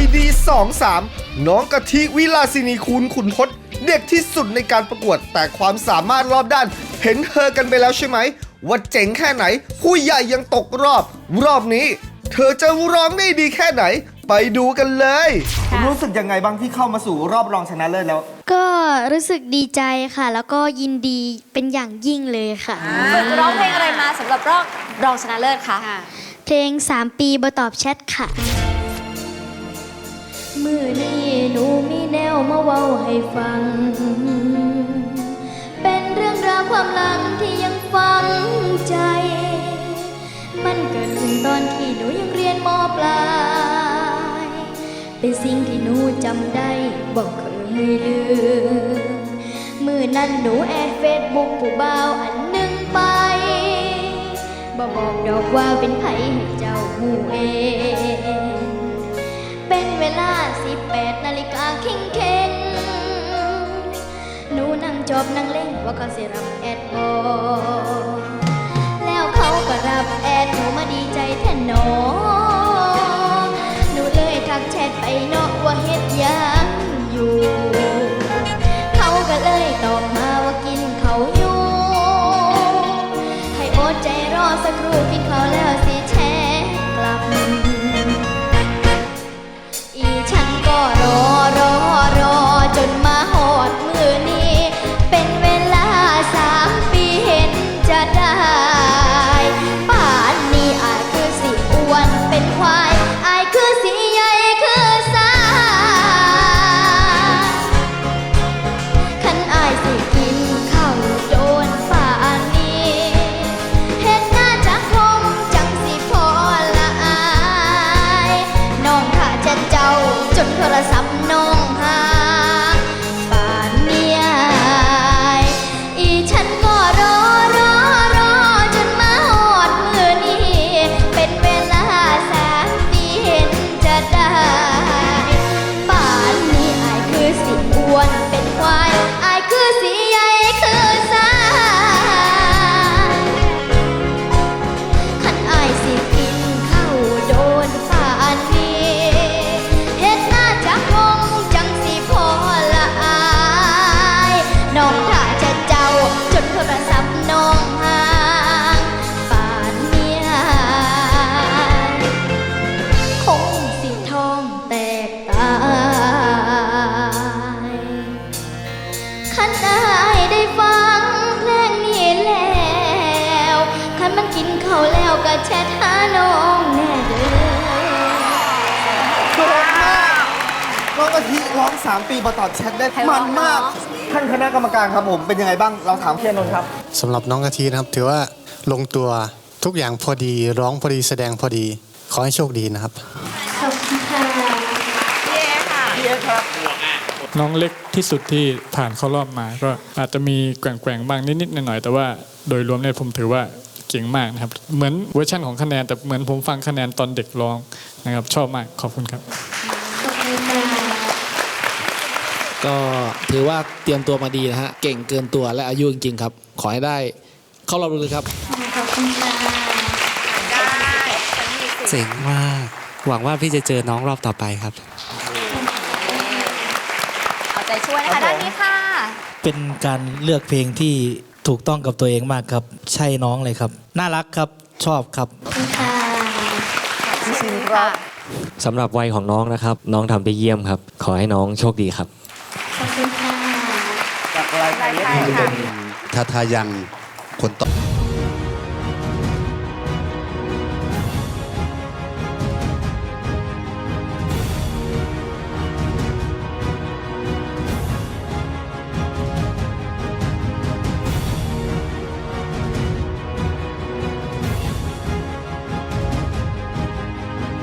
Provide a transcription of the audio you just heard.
ID 23น้องกะทิวิลาสินีคูณขุนทศเด็กที่สุดในการประกวดแต่ความสามารถรอบด้าน เห็นเธอกันไปแล้วใช่ไหม ว่าเจ๋งแค่ไหน ผู้ใหญ่ยังตกรอบ รอบนี้ เธอจะร้องได้ดีแค่ไหน ไปดูกันเลยรู้สึกยังไงบ้างที่เข้ามาสู่รอบรองชนะเลิศแล้ว ก็รู้สึกดีใจค่ะ แล้วก็ยินดีเป็นอย่างยิ่งเลยค่ะ ฝึกร้องเพลงอะไรมาสำหรับรอบรองชนะเลิศคะ เพลง 3 ปีบ่ตอบแชทค่ะ มือนี้หนูมีแนวมาเว้าให้ฟัง เป็นเรื่องราวความหลังที่ยังฝังใจ มันเกิดขึ้นตอนที่หนูยังเรียนมปลาย เป็นสิ่งที่หนูจำได้บอกเคยลืม มือนั้นหนูแอดเฟซบุ๊กผู้บ่าวอันหนึ่งไปบอกบอกดอกว่าเป็นไผให้เจ้าหูเอง อบนั่งเล่นว่าเขาสิรับแอดบอแล้วเขาก็รับแอดหนูมาดีใจแทนหนอหนูเลยทักแชทไปนาะว่าเฮ็ดยังอยู่ เขาก็เลยตอบมาว่ากินเขาอยู่ ให้อดใจรอสักครู่กินเขาแล้วสิ เป็นควายอายคือสีใหญ่คือสายขันอายสิกินข้าวโดนป่านนี้เฮ็ดหน้าจักคมจังสิพอละอาย น้องข้าจะเจ้าจนโทรศัพท์น้อง เขาวแล้วก็แชทหาน้องแน่เด้อเพราะมากน้องกะทิร้อง3ปีประตอบแชทได้ไพเราะมันมากเนอะท่านคณะกรรมการครับผมเป็นยังไงบ้างเราถามพี่อนนท์ครับสำหรับน้องกะทินะครับ ถือว่าลงตัวทุกอย่างพอดีร้องพอดีแสดงพอดี ขอให้โชคดีนะครับขอบคุณค่ะพี่เอสครับน้องเล็กที่สุดที่ผ่านเข้ารอบมา ก็อาจจะมีแกว่งๆบ้างนิดๆหน่อยๆแต่ว่าโดยรวมเนี่ยผมถือว่า เก่งมากนะครับ เหมือนเวอร์ชันของคะแนน แต่เหมือนผมฟังคะแนนตอนเด็กร้องนะครับ ชอบมากขอบคุณครับขอบคุณค่ะก็ถือว่าเตรียมตัวมาดีนะฮะ เก่งเกินตัวและอายุจริงๆครับ ขอให้ได้เข้ารอบลึกๆครับ ขอบคุณค่ะเจ๋งมาก หวังว่าพี่จะเจอน้องรอบต่อไปครับเอาใจช่วยนะคะด้านนี้ค่ะ เป็นการเลือกเพลงที่ ถูกต้องกับตัวเองมากครับ ใช่น้องเลยครับ น่ารักครับชอบครับขอบคุณค่ะพี่ชินครับสำหรับวัยของน้องนะครับ น้องทำได้เยี่ยมครับ ขอให้น้องโชคดีครับ ขอบคุณค่ะ จากรายการเล็ก ค่ะ ทาทายังคนต่อ